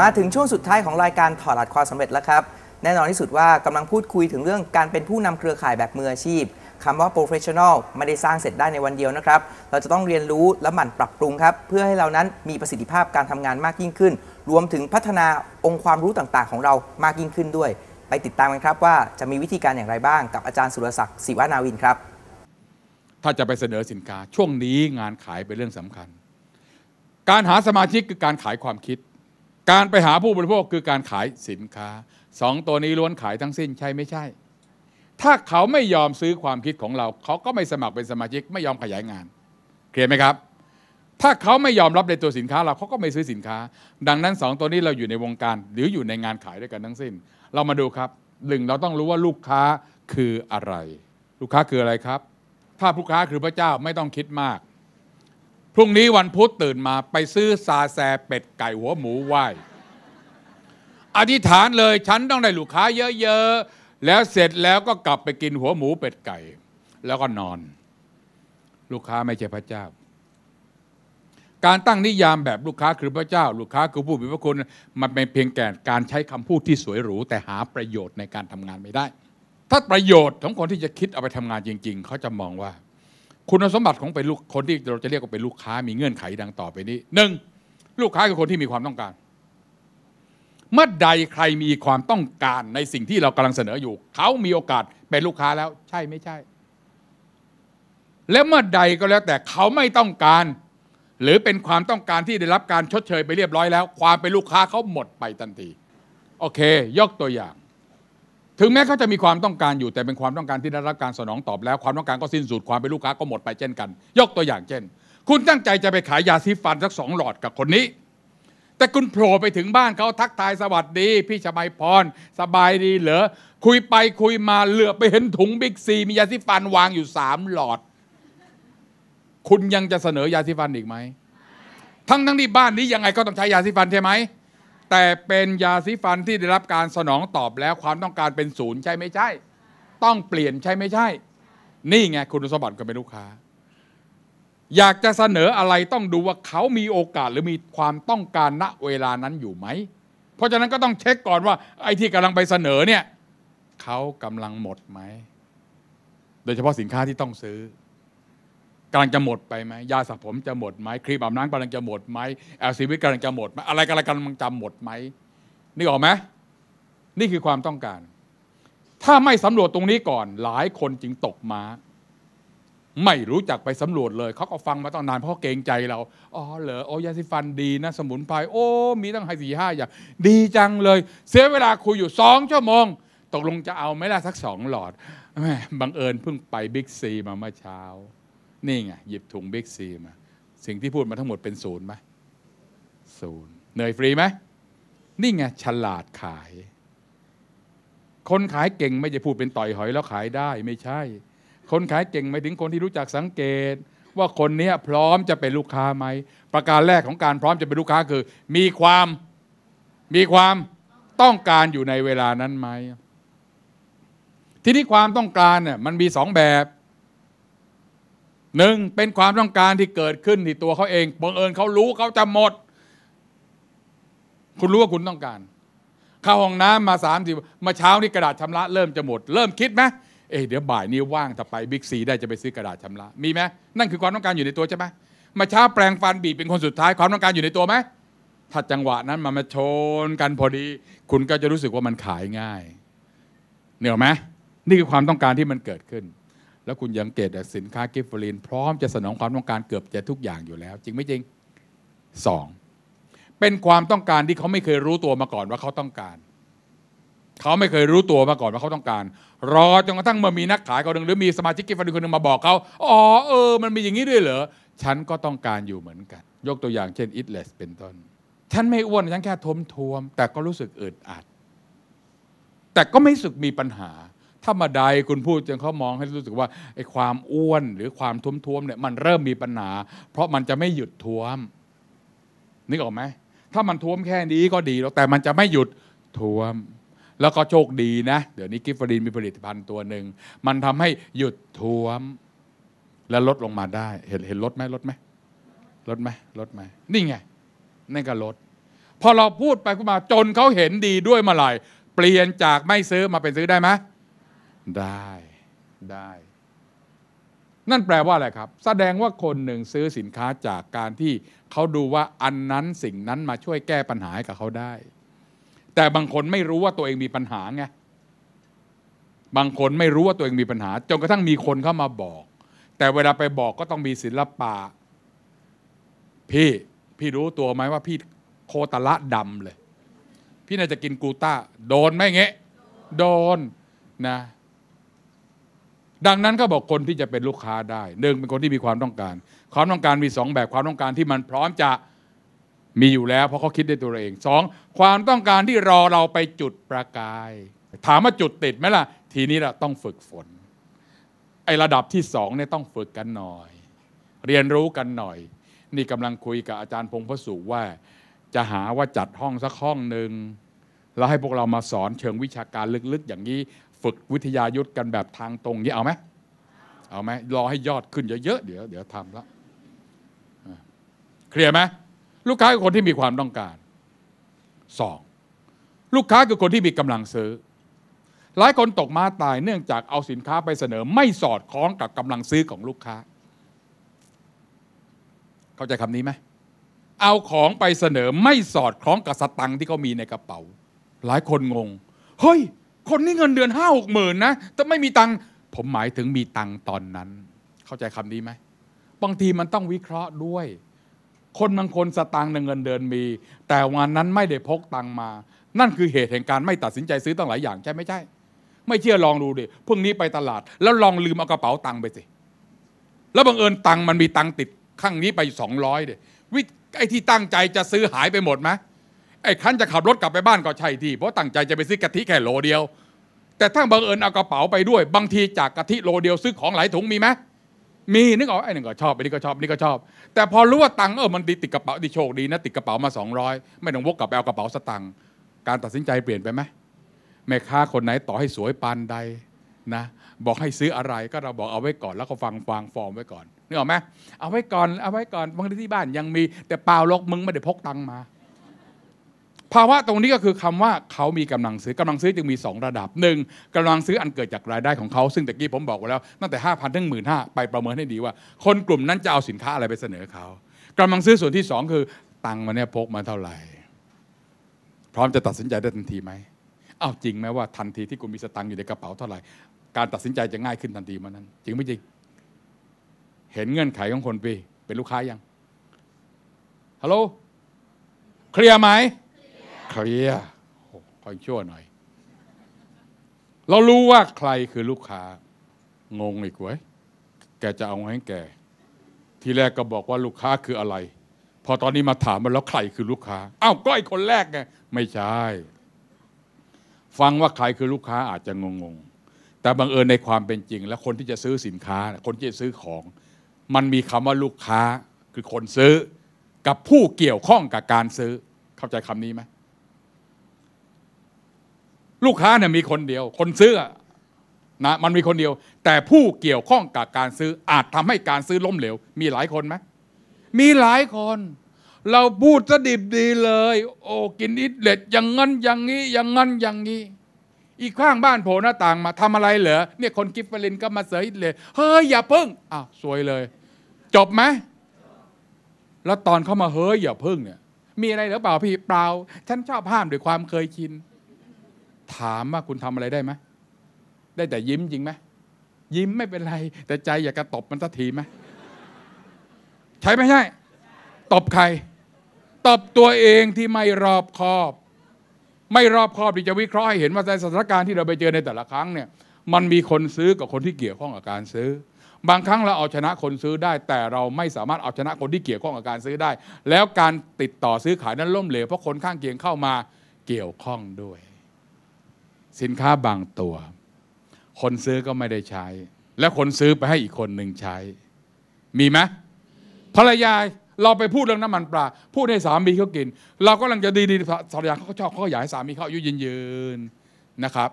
มาถึงช่วงสุดท้ายของรายการถอดรหัสความสำเร็จแล้วครับ แน่นอนที่สุดว่ากำลังพูดคุยถึงเรื่องการเป็นผู้นำเครือข่ายแบบมืออาชีพคำว่า professional ไม่ได้สร้างเสร็จได้ในวันเดียวนะครับ เราจะต้องเรียนรู้และหมั่นปรับปรุงครับ เพื่อให้เรานั้นมีประสิทธิภาพการทำงานมากยิ่งขึ้น รวมถึงพัฒนาองค์ความรู้ต่างๆ ของเรามากยิ่งขึ้นด้วย ไปติดตามกันครับว่าจะมีวิธีการอย่างไรบ้าง กับอาจารย์สุรศักดิ์ศิวานาวินครับ ถ้าจะไปเสนอสินค้าช่วงนี้งานขายเป็นเรื่องสำคัญ การหาสมาชิกคือการขายความคิด การไปหาผู้บริโภคคือการขายสินค้าสองตัวนี้ล้วนขายทั้งสิ้นใช่ไม่ใช่ ถ้าเขาไม่ยอมซื้อความคิดของเรา เขาก็ไม่สมัครเป็นสมาชิกไม่ยอมขยายงานเคลียร์ไหมครับ ถ้าเขาไม่ยอมรับในตัวสินค้าเราเขาก็ไม่ซื้อสินค้า ดังนั้นสองตัวนี้เราอยู่ในวงการ หรืออยู่ในงานขายด้วยกันทั้งสิ้น เรามาดูครับหนึ่งเราต้องรู้ว่าลูกค้าคืออะไร ลูกค้าคืออะไรครับ ถ้าลูกค้าคือพระเจ้าไม่ต้องคิดมาก พรุ่งนี้วันพุธตื่นมาไปซื้อซาแซเป็ดไก่หัวหมูไหว้อธิษฐานเลยฉันต้องได้ลูกค้าเยอะๆ แล้วเสร็จแล้วก็กลับไปกินหัวหมูเป็ดไก่ แล้วก็นอน ลูกค้าไม่ใช่พระเจ้า การตั้งนิยามแบบลูกค้าคือพระเจ้า ลูกค้าคือผู้มีพระคุณมันเป็นเพียงแก่การใช้คำพูดที่สวยหรูแต่หาประโยชน์ในการทำงานไม่ได้ ถ้าประโยชน์ของคนที่จะคิดเอาไปทำงานจริง ๆ เขาจะมองว่า คุณสมบัติของเป็นลูกคนที่เราจะเรียกว่าเป็นลูกค้ามีเงื่อนไขดังต่อไปนี้หนึ่งลูกค้าคือคนที่มีความต้องการ เมื่อใดใครมีความต้องการในสิ่งที่เรากำลังเสนออยู่ เขามีโอกาสเป็นลูกค้าแล้ว ใช่ไม่ใช่ และเมื่อใดก็แล้วแต่เขาไม่ต้องการ หรือเป็นความต้องการที่ได้รับการชดเชยไปเรียบร้อยแล้ว ความเป็นลูกค้าเขาหมดไปทันที โอเค ยกตัวอย่าง ถึงแม้เขาจะมีความต้องการอยู่แต่เป็นความต้องการที่ได้รับการสนองตอบแล้ว ความต้องการก็สิ้นสุดความเป็นลูกค้าก็หมดไปเช่นกัน ยกตัวอย่างเช่น คุณตั้งใจจะไปขายยาซีฟันสักสองหลอดกับคนนี้ แต่คุณโผล่ไปถึงบ้านเขาทักทายสวัสดี พี่ชมัยพร สบายดีเหรอคุยไปคุยมาเหลือไปเห็นถุงบิ๊กซีมียาซีฟันวางอยู่สามหลอด คุณยังจะเสนอยาซีฟันอีกไหมทั้งทั้งที่บ้านนี้ยังไงก็ต้องใช้ยาซีฟันใช่ไหม แต่เป็นยาซีฟันที่ได้รับการสนองตอบแล้วความต้องการเป็นศูนย์ใช่ไม่ใช่ ต้องเปลี่ยนใช่ไม่ใช่ นี่ไงคุณสมบัติก็เป็นลูกค้า อยากจะเสนออะไรต้องดูว่าเขามีโอกาสหรือมีความต้องการณเวลานั้นอยู่ไหม เพราะฉะนั้นก็ต้องเช็คก่อนว่า ไอ้ที่กำลังไปเสนอเนี่ยเขากำลังหมดไหม โดยเฉพาะสินค้าที่ต้องซื้อ กำลังจะหมดไปไหมยาสระผมจะหมดไหมครีมอาบน้ำกำลังจะหมดไหมแอลซีวิตกำลังจะหมดไหมอะไรกำลังกำลังจะหมดไหมนี่ออกไหมนี่คือความต้องการ ถ้าไม่สำรวจตรงนี้ก่อน หลายคนจึงตกมาไม่รู้จักไปสำรวจเลย เขาก็ฟังมาตั้งนานเพราะเกรงใจเรา อ๋อเหรอโอ้ยาสีฟันดีนะ สมุนไพรโอ้มีตั้งห้สี่ห้าอย่าง ดีจังเลย เสียเวลาคุยอยู่สองชั่วโมง ตกลงจะเอาไหมล่ะสักสองหลอดแหมบังเอิญเพิ่งไปบิ๊กซีมาเมื่อเช้า นี่ไงหยิบถุงบิ๊กซีมา สิ่งที่พูดมาทั้งหมดเป็นศูนย์ไหมศูนย์เหนื่อยฟรีไหมนี่ไงฉลาดขาย คนขายเก่งไม่จะพูดเป็นต่อยหอยแล้วขายได้ไม่ใช่ คนขายเก่งหมายถึงคนที่รู้จักสังเกต ว่าคนนี้พร้อมจะเป็นลูกค้าไหมประการแรกของการพร้อมจะเป็นลูกค้าคือ มีความมีความต้องการอยู่ในเวลานั้นไหมทีนี้ความต้องการเนี่ยมันมีสองแบบ หนึ่งเป็นความต้องการที่เกิดขึ้นที่ตัวเขาเองบังเอิญเขารู้เขาจะหมด คุณรู้ว่าคุณต้องการเข้าห้องน้ำมาสามสิบมาเช้านี่กระดาษชำระเริ่มจะหมด เริ่มคิดไหมเอ๊เดี๋ยวบ่ายนี้ว่างถ้าไปบิ๊กซีได้จะไปซื้อกระดาษชำระมีไหมนั่นคือความต้องการอยู่ในตัวใช่ไหมมาเช้าแปลงฟันบีบเป็นคนสุดท้ายความต้องการอยู่ในตัวไหมถ้าจังหวะนั้นมันมาชนกันพอดี คุณก็จะรู้สึกว่ามันขายง่ายเหนือไหมนี่คือความต้องการที่มันเกิดขึ้น แล้วคุณยังเกตสินค้ากิฟต์ฟลินพร้อมจะสนองความต้องการเกือบจะทุกอย่างอยู่แล้ว จริงไม่จริงสองเป็นความต้องการที่เขาไม่เคยรู้ตัวมาก่อนว่าเขาต้องการ เขาไม่เคยรู้ตัวมาก่อนว่าเขาต้องการ รอจนกระทั่งเมื่อมีนักขายคนหนึ่งหรือมีสมาชิกกิฟต์ฟลินคนหนึ่งมาบอกเขาอ๋อเออ มันมีอย่างนี้ด้วยเหรอฉันก็ต้องการอยู่เหมือนกัน ยกตัวอย่างเช่นอิทเลสเป็นต้น ฉันไม่อ้วนฉันแค่ทมทวม แต่ก็รู้สึกอึดอัดแต่ก็ไม่รู้สึกมีปัญหา ถ้ามาใดคุณพูดจนเขามองให้รู้สึกว่าไอ้ความอ้วนหรือความทุ้มท้วมเนี่ยมันเริ่มมีปัญหา เพราะมันจะไม่หยุดท้วม นึกออกไหมถ้ามันท้วมแค่นี้ก็ดีแล้วแต่มันจะไม่หยุดท้วม แล้วก็โชคดีนะ เดี๋ยวนี้กิฟฟรีนมีผลิตภัณฑ์ตัวหนึ่งมันทำให้หยุดท้วม และลดลงมาได้ เห็นเห็นลดไหมลดไหมลดไหมลดไหมนี่ไงนั่ก็ลดพอเราพูดไปพูดมาจนเขาเห็นดีด้วยเมาไหร่เปลี่ยนจากไม่ซื้อมาเป็นซื้อได้ไหม ได้ได้ นั่นแปลว่าอะไรครับ แสดงว่าคนหนึ่งซื้อสินค้าจากการที่เขาดูว่าอันนั้นสิ่งนั้นมาช่วยแก้ปัญหาให้กับเขาได้ แต่บางคนไม่รู้ว่าตัวเองมีปัญหาไงบางคนไม่รู้ว่าตัวเองมีปัญหาจนกระทั่งมีคนเข้ามาบอก แต่เวลาไปบอกก็ต้องมีศิลปะ พี่พี่รู้ตัวไหมว่าพี่โคตรละดำเลย พี่น่าจะกินกลูต้า โดนไหมเงี้ยโดนนะ ดังนั้นก็บอกคนที่จะเป็นลูกค้าได้หนึ่งเป็นคนที่มีความต้องการความต้องการมีสองแบบความต้องการที่มันพร้อมจะมีอยู่แล้ว เพราะเขาคิดได้ตัวเองสองความต้องการที่รอเราไปจุดประกาย ถามว่าจุดติดไหมล่ะ ทีนี้เราต้องฝึกฝน ไอระดับที่สองเนี่ยต้องฝึกกันหน่อย เรียนรู้กันหน่อย นี่กำลังคุยกับอาจารย์พงษ์พสุว่า จะหาว่าจัดห้องสักห้องหนึ่งแล้วให้พวกเรามาสอนเชิงวิชาการลึกๆ อย่างนี้ ฝึกวิทยายุทธกันแบบทางตรงนี้เอาไหมเอาไหมรอให้ยอดขึ้นเยอะๆเดี๋ยวเดี๋ยวทำแล้วอะเคลียร์ไหมลูกค้าคือคนที่มีความต้องการสองลูกค้าคือคนที่มีกำลังซื้อ หลายคนตกมาตายเนื่องจากเอาสินค้าไปเสนอ ไม่สอดคล้องกับกำลังซื้อของลูกค้า เข้าใจคำนี้ไหมเอาของไปเสนอไม่สอดคล้องกับสตังค์ที่เขามีในกระเป๋า หลายคนงง เฮ้ย คนนี้เงินเดือนห้าหกหมื่นนะแต่ไม่มีตังค์ผมหมายถึงมีตังค์ตอนนั้น เข้าใจคำนี้ไหมบางทีมันต้องวิเคราะห์ด้วย คนบางคนสตังค์ในเงินเดือนมี แต่วันนั้นไม่ได้พกตังค์มา นั่นคือเหตุแห่งการไม่ตัดสินใจซื้อตั้งหลายอย่างใช่ไม่ใช่ ไม่เชื่อลองดูดิพรุ่งนี้ไปตลาด แล้วลองลืมเอากระเป๋าตังค์ไปสิแล้วบังเอิญตังค์มันมีตังค์ติดข้างนี้ไปสองร้อยเดยวิไอ้ที่ตั้งใจจะซื้อหายไปหมดไหม ไอ้คันจะขับรถกลับไปบ้านก็ใช่ที่เพราะตั้งใจจะไปซื้อกะทิแค่โลเดียว แต่ถ้าบังเอิญเอากระเป๋าไปด้วย บางทีจากกะทิโลเดียวซื้อของหลายถุงมีไหมมีนึกออกไอ้หนึ่งก็ชอบไอ้นี่ก็ชอบนี่ก็ชอบ แต่พอรู้ว่าตังค์เออมันติดกระเป๋าดีโชคดีนะติดกระเป๋ามาสองร้อยไม่ต้องวกกลับไปเอากระเป๋าสตังค์การตัดสินใจเปลี่ยนไปไหมแม่ค้าคนไหนต่อให้สวยปานใดนะบอกให้ซื้ออะไรก็เราบอกเอาไว้ก่อนแล้วก็ฟังฟังฟอร์มไว้ก่อนนึกออกไหมเอาไว้ก่อนเอาไว้ก่อนบางทีที่บ้านยังมีแต่เปล่าลกมึงไม่ได้พกตังค์มา ภาวะตรงนี้ก็คือคำว่าเขามีกำลังซื้อกำลังซื้อจึงมี 2 ระดับหนึ่งกำลังซื้ออันเกิดจากรายได้ของเขาซึ่งตะกี้ผมบอกไว้แล้วตั้งแต่ 5 0 0 0ถึงหมื่นห้าไปประเมินให้ดีว่า คนกลุ่มนั้นจะเอาสินค้าอะไรไปเสนอเขากำลังซื้อส่วนที่ 2 คือตังค์มันเนี่ยพกมาเท่าไหร่ พร้อมจะตัดสินใจได้ทันทีไหมอ้าวจริงไหมว่าทันทีที่คุณมีสตังค์อยู่ในกระเป๋าเท่าไหร่ การตัดสินใจจะง่ายขึ้นทันทีมันนั้น จริงไม่จริง เห็นเงื่อนไขของคนปีเป็นลูกค้ายังฮัลโหลเคลียร์ไหม เคลียร์โอ้คอยชั่วหน่อย เรารู้ว่าใครคือลูกค้า งงอีกเว้ยแกจะเอาให้แก ทีแรกก็บอกว่าลูกค้าคืออะไร พอตอนนี้มาถามมันแล้วใครคือลูกค้าอ้าวก็ไอ้คนแรกไงไม่ใช่ ฟังว่าใครคือลูกค้าอาจจะงงๆแต่บังเอิญในความเป็นจริง แล้วคนที่จะซื้อสินค้า คนที่จะซื้อของ มันมีคำว่าลูกค้าคือคนซื้อกับผู้เกี่ยวข้องกับการซื้อ เข้าใจคำนี้ไหม ลูกค้าเนี่ยมีคนเดียว คนซื้อนะมันมีคนเดียว แต่ผู้เกี่ยวข้องกับการซื้ออาจทำให้การซื้อล้มเหลว มีหลายคนไหมมีหลายคน เราพูดสดิบดีเลย โอ้กินอิดเล็ดอย่างงั้นอย่างนี้อย่างงั้นอย่างนี้อีกข้างบ้านโผล่หน้าต่างมาทำอะไรเหรอเนี่ยคนกิฟเฟลินก็มาเสยอิดเลยเฮ้ยอย่าเพิ่งอ้าวสวยเลย จบไหมแล้วตอนเข้ามาเฮ้ยอย่าเพิ่งเนี่ยมีอะไรหรือเปล่าพี่เปล่า ฉันชอบห้ามด้วยความเคยชิน ถามว่าคุณทำอะไรได้ไหมได้แต่ยิ้มจริงไหมยิ้มไม่เป็นไร แต่ใจอยากกระตบมันสักทีไหมใช่ไม่ใช่ตบใครตบตัวเองที่ไม่รอบคอบ ไม่รอบคอบที่จะวิเคราะห์ให้เห็นว่าในสถานการณ์ที่เราไปเจอในแต่ละครั้งเนี่ย มันมีคนซื้อกับคนที่เกี่ยวข้องกับการซื้อ บางครั้งเราเอาชนะคนซื้อได้ แต่เราไม่สามารถเอาชนะคนที่เกี่ยวข้องกับการซื้อได้ แล้วการติดต่อซื้อขายนั้นล่มเหลวเพราะคนข้างเคียงเข้ามาเกี่ยวข้องด้วย สินค้าบางตัว คนซื้อก็ไม่ได้ใช้ แล้วคนซื้อไปให้อีกคนหนึ่งใช้ มีไหมภรรยาเราไปพูดเรื่องน้ำมันปลาพูดให้สามีเขากิน เราก็กำลังจะดีๆภรรยาเขาชอบเขาอยากให้สามีเขาอายุยืนๆนะครับ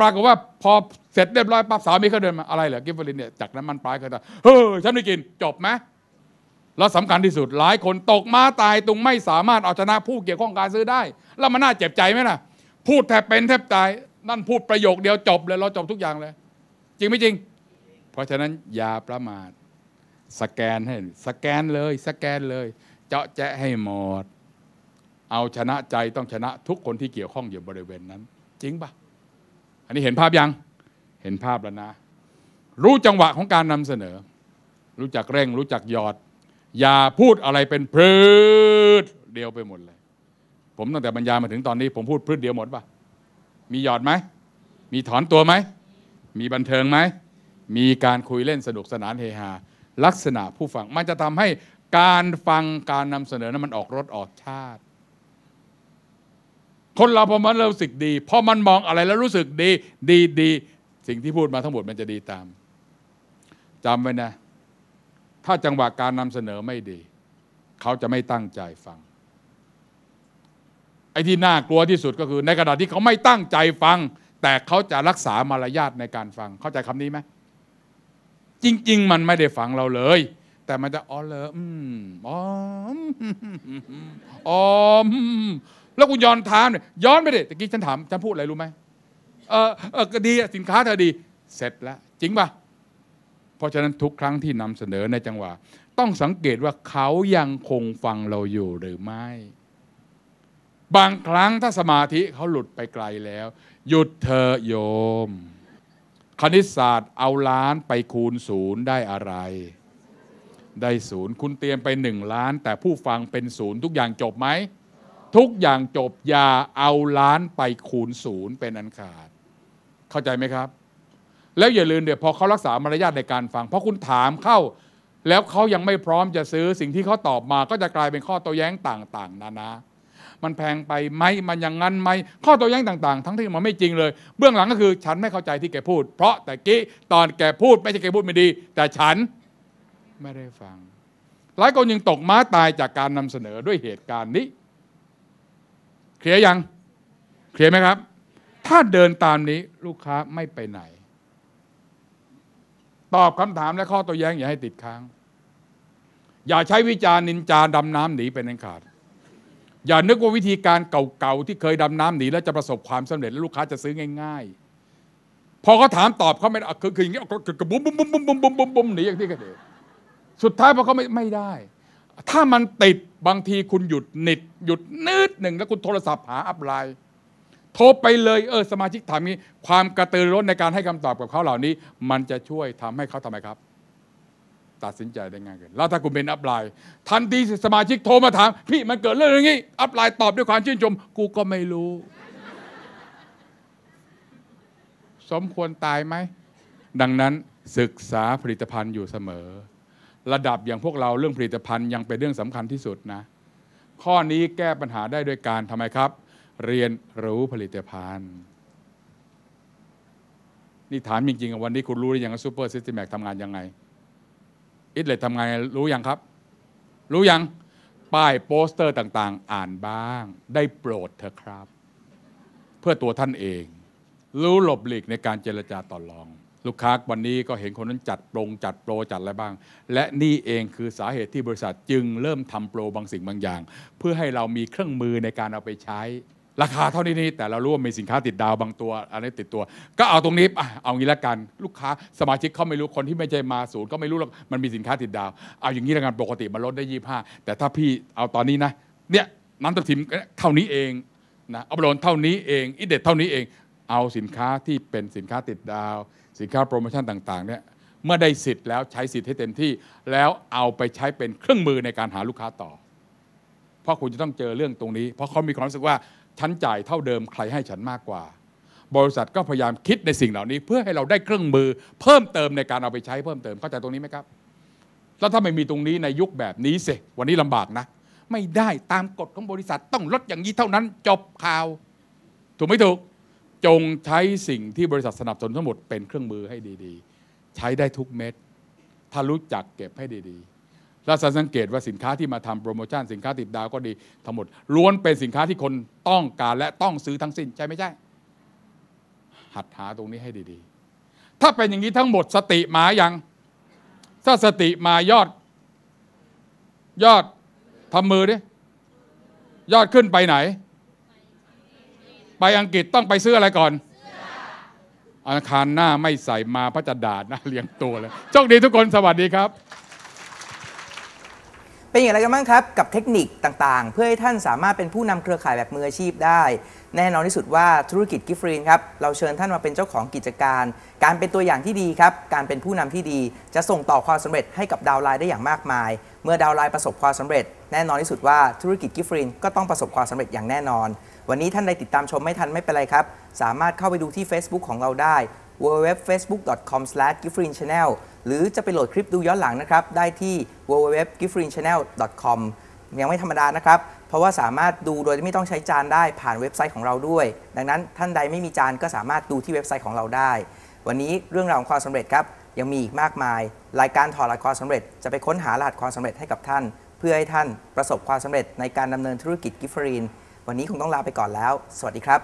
ปรากฏว่าพอเสร็จเรียบร้อยปั๊บสามีเขาเดินมาอะไรเหรอกิฟเฟอรินเนี่ยจากน้ำมันปลาเขาจะเฮ้ยฉันไม่กินจบไหมแล้วสำคัญที่สุดหลายคนตกม้าตายตรงไม่สามารถเอาชนะผู้เกี่ยวข้องการซื้อได้ แล้วมันน่าเจ็บใจไหมล่ะ พูดแทบเป็นแทบตาย นั่นพูดประโยคเดียวจบเลยเราจบทุกอย่างเลย จริงไม่จริง เพราะฉะนั้นอย่าประมาทสแกนให้สแกนเลย สแกนเลย เจาะแจะให้หมด เอาชนะใจต้องชนะทุกคนที่เกี่ยวข้องอยู่บริเวณนั้น จริงปะอันนี้เห็นภาพยังเห็นภาพแล้วนะ รู้จังหวะของการนำเสนอ รู้จักเร่ง รู้จักหยอด อย่าพูดอะไรเป็นพืชเดียวไปหมดเลย ผมตั้งแต่บรรยายมาถึงตอนนี้ ผมพูดพืชเดียวหมดปะมีหยอดไหม มีถอนตัวไหม มีบันเทิงไหม มีการคุยเล่นสนุกสนานเฮฮาลักษณะผู้ฟัง มันจะทำให้การฟังการนำเสนอนั้นมันออกรสออกชาติ คนเราพอมันรู้สึกดีพอมันมองอะไรแล้วรู้สึกดี ดีดีสิ่งที่พูดมาทั้งหมดมันจะดีตามจำไว้นะ ถ้าจังหวะการนำเสนอไม่ดี เขาจะไม่ตั้งใจฟัง อ้ที่น่ากลัวที่สุดก็คือ ในขณะที่เขาไม่ตั้งใจฟัง แต่เขาจะรักษามารยาทในการฟังเข้าใจคำนี้ไหมจริง ๆ มันไม่ได้ฟังเราเลย แต่มันจะอ๋อเลยอืมอ๋ออืมอ๋อแล้วกูย้อนถามเนี่ยย้อนไปดิตะกี้ฉันถามฉันพูดอะไรรู้ไหมเออเออก็ดีสินค้าเธอดี เสร็จแล้ว จริงป่ะเพราะฉะนั้นทุกครั้งที่นำเสนอในจังหวะ ต้องสังเกตว่าเขายังคงฟังเราอยู่หรือไม่ บางครั้งถ้าสมาธิเขาหลุดไปไกลแล้ว หยุดเธอโยม คณิตศาสตร์เอาล้านไปคูณศูนย์ได้อะไร ได้ศูนย์คุณเตรียมไปหนึ่งล้าน แต่ผู้ฟังเป็นศูนย์ทุกอย่างจบไหม ทุกอย่างจบอย่าเอาล้านไปคูณศูนย์เป็นอันขาด เข้าใจไหมครับ แล้วอย่าลืมเดี๋ยวพอเขารักษามารยาทในการฟัง เพราะคุณถามเข้า แล้วเขายังไม่พร้อมจะซื้อสิ่งที่เขาตอบมาก็จะกลายเป็นข้อโต้แย้งต่าง ๆ นานา มันแพงไปไหมมันอย่างนั้นไหมข้อโต้แย้งต่างๆ ทั้งที่มันไม่จริงเลย เบื้องหลังก็คือฉันไม่เข้าใจที่แกพูด เพราะแต่กี้ตอนแกพูดไม่ใช่แกพูดไม่ดี แต่ฉันไม่ได้ฟัง หลายคนยังตกม้าตายจากการนำเสนอด้วยเหตุการณ์นี้เคลียร์ยังเคลียร์ไหมครับ ถ้าเดินตามนี้ลูกค้าไม่ไปไหน ตอบคำถามและข้อโต้แย้งอย่าให้ติดค้าง อย่าใช้วิจารณ์นินจาดำน้ำหนีเป็นอันขาด อย่านึกว่าวิธีการเก่าๆที่เคยดำน้ำหนีแล้วจะประสบความสำเร็จและลูกค้าจะซื้อง่าย ๆ พอเขาถามตอบเขาไม่คือคืออย่างเงี้ยคือบุ้มบุ้มบุ้มบุ้มบุ้มบุ้มบุ้มบุ้มหนีอย่างที่เขาเดสุดท้ายพอเขาไม่ไม่ได้ ถ้ามันติดบางทีคุณหยุดนิดหยุดนิดหนึ่งแล้วคุณโทรศัพท์หาอัพไลน์โทรไปเลยเออสมาชิกถามนี้ ความกระตือรือร้นในการให้คำตอบกับเขาเหล่านี้ มันจะช่วยทำให้เขาทำไมครับ ตัดสินใจได้ง่ายขึ้นแล้วถ้าคุณเป็นอัพไลน์ทันทีสมาชิกโทรมาถาม พี่มันเกิดเรื่องอย่างนี้ อัพไลน์ตอบด้วยความชื่นชม กูก็ไม่รู้ สมควรตายไหม ดังนั้นศึกษาผลิตภัณฑ์อยู่เสมอ ระดับอย่างพวกเราเรื่องผลิตภัณฑ์ยังเป็นเรื่องสำคัญที่สุดนะ ข้อนี้แก้ปัญหาได้โดยการทำไมครับ เรียนรู้ผลิตภัณฑ์นี่ถามจริงๆวันนี้คุณรู้หรือยังว่าซูเปอร์ซิสเตมแมกทำงานยังไง อิทเลยทำไงรู้ยังครับ รู้ยังป้ายโปสเตอร์ต่างๆ อ่านบ้าง ได้โปรดเถอะครับ เพื่อตัวท่านเอง รู้หลบหลีกในการเจรจาต่อรอง ลูกค้าวันนี้ก็เห็นคนนั้นจัดโปรงจัดโปรจัดอะไรบ้าง และนี่เองคือสาเหตุที่บริษัทจึงเริ่มทำโปรบางสิ่งบางอย่าง เพื่อให้เรามีเครื่องมือในการเอาไปใช้ ราคาเท่านี้นี่แต่เรารู้ว่ามีสินค้าติดดาวบางตัวอะไรติดตัว ก็เอาตรงนี้อะเอางี้ละกันลูกค้าสมาชิกเขาไม่รู้คนที่ไม่ใช่มาศูนย์ก็ไม่รู้หรอกมันมีสินค้าติดดาว เอาอย่างนี้ละกันปกติมันลดได้ยี่ห้าแต่ถ้าพี่เอาตอนนี้นะเนี่ยน้ำตาลทิมเท่านี้เองนะเอาไปโลนเท่านี้เองอิเด็ดเท่านี้เองเอาสินค้าที่เป็นสินค้าติดดาว สินค้าโปรโมชั่นต่างๆเนี่ยเมื่อได้สิทธิ์แล้วใช้สิทธิ์ให้เต็มที่ แล้วเอาไปใช้เป็นเครื่องมือในการหาลูกค้าต่อ เพราะคุณจะต้องเจอเรื่องตรงนี้ เพราะเขามีความรู้สึกว่า ฉันจ่ายเท่าเดิมใครให้ฉันมากกว่า บริษัทก็พยายามคิดในสิ่งเหล่านี้ เพื่อให้เราได้เครื่องมือ เพิ่มเติมในการเอาไปใช้เพิ่มเติมเข้าใจตรงนี้ไหมครับ แล้วถ้าไม่มีตรงนี้ในยุคแบบนี้สิวันนี้ลำบากนะ ไม่ได้ตามกฎของบริษัทต้องลดอย่างนี้เท่านั้น จบข่าว ถูกไม่ถูกจงใช้สิ่งที่บริษัทสนับสนุนทั้งหมดเป็นเครื่องมือให้ดีๆ ใช้ได้ทุกเม็ดถ้ารู้จักเก็บให้ดีๆ แล้วสังเกตว่าสินค้าที่มาทำโปรโมชั่นสินค้าติดดาวก็ดี ทั้งหมดล้วนเป็นสินค้าที่คนต้องการและต้องซื้อทั้งสิ้นใช่ไม่ใช่ หัดหาตรงนี้ให้ดีๆ ถ้าเป็นอย่างนี้ทั้งหมดสติมายังถ้าสติมายอด ยอดทำมือดิยอดขึ้นไปไหน ไปอังกฤษต้องไปซื้ออะไรก่อนอาคารหน้าไม่ใส่มาพระจะดาดนะเลี้ยงตัวเลยโชคดีทุกคนสวัสดีครับ เป็นอย่างไรกันบ้างครับ กับเทคนิคต่างๆ เพื่อให้ท่านสามารถเป็นผู้นำเครือข่ายแบบมืออาชีพได้ แน่นอนที่สุดว่าธุรกิจกิฟฟรีนครับเราเชิญท่านมาเป็นเจ้าของกิจการ การเป็นตัวอย่างที่ดีครับการเป็นผู้นำที่ดี จะส่งต่อความสำเร็จให้กับดาวไลน์ได้อย่างมากมาย เมื่อดาวไลน์ประสบความสำเร็จ แน่นอนที่สุดว่าธุรกิจกิฟฟรีนก็ต้องประสบความสำเร็จอย่างแน่นอน วันนี้ท่านใดติดตามชมไม่ทันไม่เป็นไรครับ สามารถเข้าไปดูที่ Facebook ของเราได้ www.facebook.com/gifferinchannel หรือจะไปโหลดคลิปดูย้อนหลังนะครับ ได้ที่ www.gifferinchannel.com ยังไม่ธรรมดานะครับ เพราะว่าสามารถดูโดยไม่ต้องใช้จานได้ผ่านเว็บไซต์ของเราด้วย ดังนั้นท่านใดไม่มีจานก็สามารถดูที่เว็บไซต์ของเราได้ วันนี้เรื่องราวของความสำเร็จครับยังมีอีกมากมาย รายการถอดรหัสความสำเร็จ จะไปค้นหารหัสความสำเร็จให้กับท่าน เพื่อให้ท่านประสบความสำเร็จในการดำเนินธุรกิจกิฟฟรีนวันนี้คงต้องลาไปก่อนแล้ว สวัสดีครับ